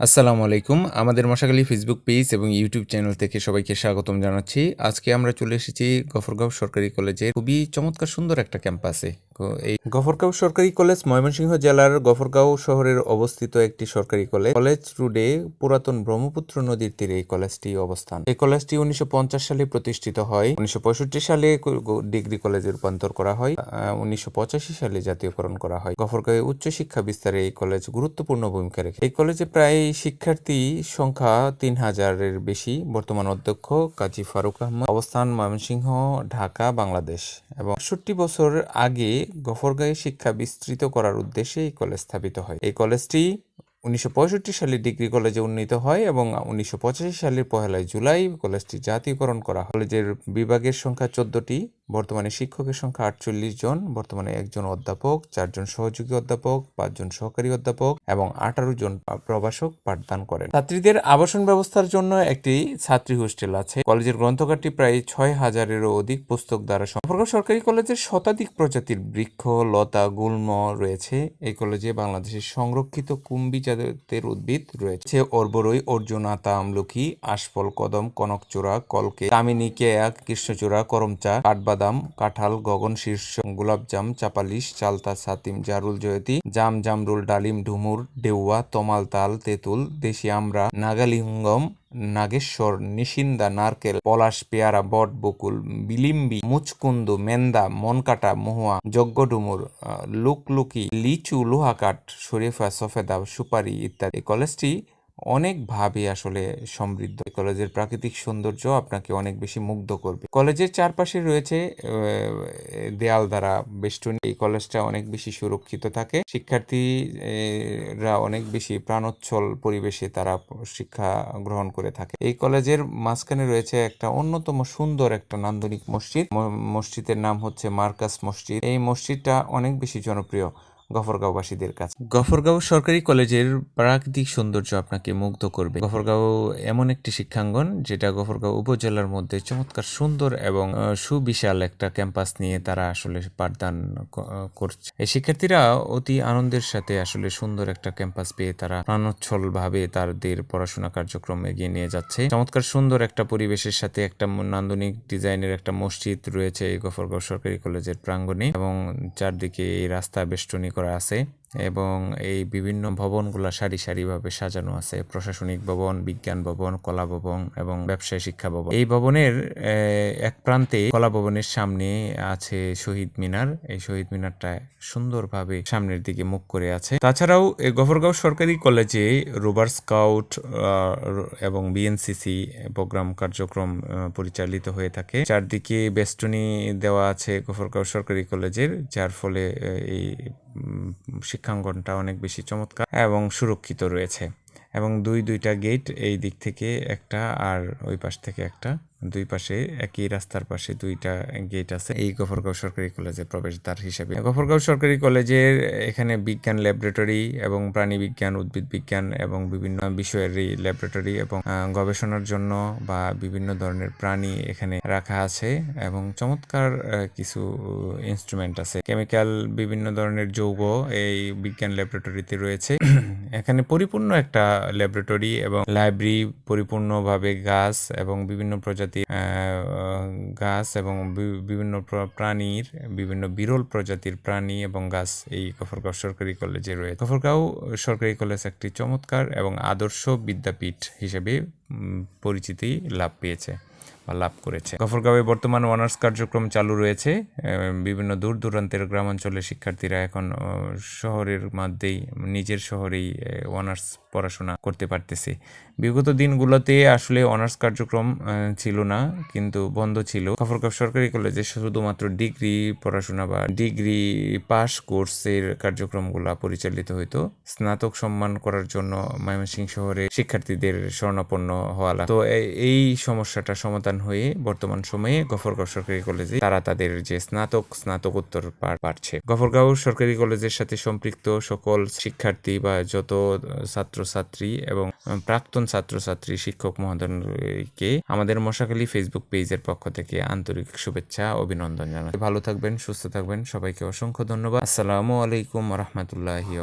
আসসালামু আলাইকুম। আমাদের মশাখালী ফেসবুক পেজ এবং ইউটিউব চ্যানেল থেকে সবাইকে স্বাগতম জানাচ্ছি। আজকে আমরা চলে এসেছি গফরগাঁও সরকারি কলেজে খুবই চমৎকার সুন্দর একটা ক্যাম্পাসে এই গফরগাঁও সরকারি কলেজ ময়মনসিংহ জেলার গফরগাঁও শহরের অবস্থিত একটি সরকারি কলেজ। কলেজ রোডে পুরাতন ব্রহ্মপুত্র নদীর তীরে এই কলেজটি অবস্থান। এই কলেজটি উনিশশো পঞ্চাশ সালে প্রতিষ্ঠিত হয়। উনিশশো পঁয়ষট্টি সালে ডিগ্রি কলেজে রূপান্তর করা হয়। উনিশশো পঁচাশি সালে জাতীয়করণ করা হয়। গফরগাঁওয়ে উচ্চশিক্ষা বিস্তারে এই কলেজ গুরুত্বপূর্ণ ভূমিকা রেখে এই কলেজে প্রায় শিক্ষার্থী সংখ্যা তিন হাজারের বেশি। বর্তমান অধ্যক্ষ কাজী ফারুক আহমদ। অবস্থান ময়মনসিংহ, ঢাকা, বাংলাদেশ এবং আটষট্টি বছর আগে গফরগাঁয়ে শিক্ষা বিস্তৃত করার উদ্দেশ্যে এই কলেজ স্থাপিত হয়। এই কলেজটি উনিশশো পঁয়ষট্টি সালে ডিগ্রি কলেজে উন্নীত হয় এবং উনিশশো পঁচাশি সালের পহেলা জুলাই কলেজটি জাতীয়করণ করা হয়। কলেজের বিভাগের সংখ্যা চোদ্দটি। বর্তমানে শিক্ষকের সংখ্যা আটচল্লিশ জন, বর্তমানে একজন অধ্যাপক, চারজন সহযোগী অধ্যাপক, পাঁচজন সহকারী অধ্যাপক এবং আঠারো জন প্রভাষক পাঠদান করেন। ছাত্রীদের আবাসন ব্যবস্থার জন্য একটি ছাত্রী হোস্টেল আছে। কলেজের গ্রন্থকারটি প্রায় ছয় হাজারেরও অধিক পুস্তক দ্বারা সম্পর্ক সরকারি কলেজের শতাধিক প্রজাতির বৃক্ষ, লতা, গুল্ম রয়েছে। এই কলেজে বাংলাদেশের সংরক্ষিত কুম্বি জাতের উদ্ভিদ রয়েছে। অর্বরই অর্জুনাতা আমলকি, আশফল কদম, কনকচূড়া, কলকে, কামিনী কেয়া কৃষ্ণচূড়া, করমচা কাঠবা বাদাম, কাঁঠাল, গগন, শীর্ষ, গোলাপজাম, চাপালিশ, চালতা, সাতিম, জারুল, জয়তি, জাম, জামরুল, ডালিম ঢুমুর ডেউয়া, তমাল, তাল, তেঁতুল, দেশি আমরা, নাগালিঙ্গম, নাগেশ্বর, নিশিন্দা, নারকেল, পলাশ, পেয়ারা, বট, বকুল, বিলিম্বি, মুচকুন্দু, মেন্দা, মনকাটা, মহুয়া, যজ্ঞ যজ্ঞডুমুর লুকলুকি, লিচু, লোহাকাঠ, শরীফা, সফেদা, সুপারি ইত্যাদি। কলেজটি অনেকভাবে আসলে সমৃদ্ধ। কলেজের প্রাকৃতিক সৌন্দর্য আপনাকে অনেক বেশি মুগ্ধ করবে। কলেজের চারপাশে রয়েছে দেয়াল দ্বারা বেষ্টনী। এই কলেজটা অনেক বেশি সুরক্ষিত থাকে। শিক্ষার্থীরা অনেক বেশি প্রাণোচ্ছল পরিবেশে তারা শিক্ষা গ্রহণ করে থাকে। এই কলেজের মাঝখানে রয়েছে একটা অন্যতম সুন্দর একটা নান্দনিক মসজিদ। মসজিদের নাম হচ্ছে মার্কাস মসজিদ। এই মসজিদটা অনেক বেশি জনপ্রিয়। গফরগাঁওবাসীদের কাছে। গফরগাঁও সরকারি কলেজের প্রাকৃতিক সৌন্দর্য আপনাকে মুগ্ধ করবে। গফরগাঁও এমন একটি শিক্ষাঙ্গন, যেটা গফরগাঁও উপজেলার মধ্যে চমৎকার, সুন্দর এবং সুবিশাল একটা ক্যাম্পাস নিয়ে তারা আসলে পাঠদান করছে। এই শিক্ষার্থীরা অতি আনন্দের সাথে আসলে সুন্দর একটা ক্যাম্পাস পেয়ে তারা প্রাণোচ্ছল ভাবে তাদের পড়াশোনা কার্যক্রম এগিয়ে নিয়ে যাচ্ছে। চমৎকার, সুন্দর একটা পরিবেশের সাথে একটা নান্দনিক ডিজাইনের একটা মসজিদ রয়েছে এই গফরগাঁও সরকারি কলেজের প্রাঙ্গণে এবং চারদিকে এই রাস্তা বেষ্টনী করা আছে এবং এই বিভিন্ন ভবনগুলো সারি সারিভাবে সাজানো আছে। প্রশাসনিক ভবন, বিজ্ঞান ভবন, কলা ভবন এবং ব্যবসায় শিক্ষা ভবন। এই ভবনের এক প্রান্তে কলা ভবনের সামনে আছে শহীদ মিনার। এই শহীদ মিনারটা সুন্দরভাবে সামনের দিকে মুখ করে আছে। তাছাড়াও গফরগাঁও সরকারি কলেজে রোবার স্কাউট এবং বিএনসিসি প্রোগ্রাম কার্যক্রম পরিচালিত হয়ে থাকে। চারদিকে বেষ্টনী দেওয়া আছে গফরগাঁও সরকারি কলেজের, যার ফলে এই শিক্ষাঙ্গনটা অনেক বেশি চমৎকার এবং সুরক্ষিত রয়েছে। এবং দুই, দুইটা গেট এই দিক থেকে একটা আর ওই পাশ থেকে একটা। দুই পাশে, একই রাস্তার পাশে দুইটা গেট আছে। এই গফরগাঁও সরকারি কলেজের প্রবেশদ্বার হিসেবে। গফরগাঁও সরকারি কলেজের এখানে বিজ্ঞান ল্যাবরেটরি এবং প্রাণী বিজ্ঞান, উদ্ভিদ বিজ্ঞান এবং বিভিন্ন বিষয়ের ল্যাবরেটরি এবং গবেষণার জন্য বা বিভিন্ন ধরনের প্রাণী এখানে রাখা আছে এবং চমৎকার কিছু ইনস্ট্রুমেন্ট আছে। কেমিক্যাল বিভিন্ন ধরনের যৌগ এই বিজ্ঞান ল্যাবরেটরিতে রয়েছে। এখানে পরিপূর্ণ একটা ল্যাবরেটরি এবং লাইব্রেরি পরিপূর্ণভাবে গাছ এবং বিভিন্ন প্রজাতি প্রজাতির গাছ এবং বিভিন্ন প্রাণীর, বিভিন্ন বিরল প্রজাতির প্রাণী এবং গাছ এই কফরগাঁও সরকারি কলেজে রয়েছে। কফরগাঁও সরকারি কলেজ একটি চমৎকার এবং আদর্শ বিদ্যাপীঠ হিসেবে পরিচিতি লাভ পেয়েছে। বা লাভ করেছে। গফরগাঁওয়ে বর্তমান অনার্স কার্যক্রম চালু রয়েছে। বিভিন্ন দূর দূরান্তের গ্রামাঞ্চলের শিক্ষার্থীরা এখন শহরের মধ্যেই, নিজের শহরেই অনার্স পড়াশোনা করতে পারতেছে। বিগত দিনগুলোতে আসলে অনার্স কার্যক্রম ছিল না, কিন্তু বন্ধ ছিল। গফরগাঁও সরকারি কলেজে শুধুমাত্র ডিগ্রি পড়াশোনা বা ডিগ্রি পাস কোর্সের কার্যক্রমগুলো পরিচালিত হইতো। স্নাতক সম্মান করার জন্য ময়মনসিংহ শহরে শিক্ষার্থীদের স্বর্ণাপন্ন হওয়া তো এই সমস্যাটা সমাধান সমাধান হয়ে বর্তমান সময়ে গফরগাঁও সরকারি কলেজে তারা তাদের যে স্নাতক, স্নাতকোত্তর পাচ্ছে গফরগাঁও সরকারি কলেজের সাথে সম্পৃক্ত সকল শিক্ষার্থী বা যত ছাত্রছাত্রী এবং প্রাক্তন ছাত্রছাত্রী শিক্ষক মহোদয়কে আমাদের মশাখালী ফেসবুক পেজের পক্ষ থেকে আন্তরিক শুভেচ্ছা, অভিনন্দন জানাই ভালো থাকবেন, সুস্থ থাকবেন। সবাইকে অসংখ্য ধন্যবাদ। আসসালামু আলাইকুম রহমতুল্লাহি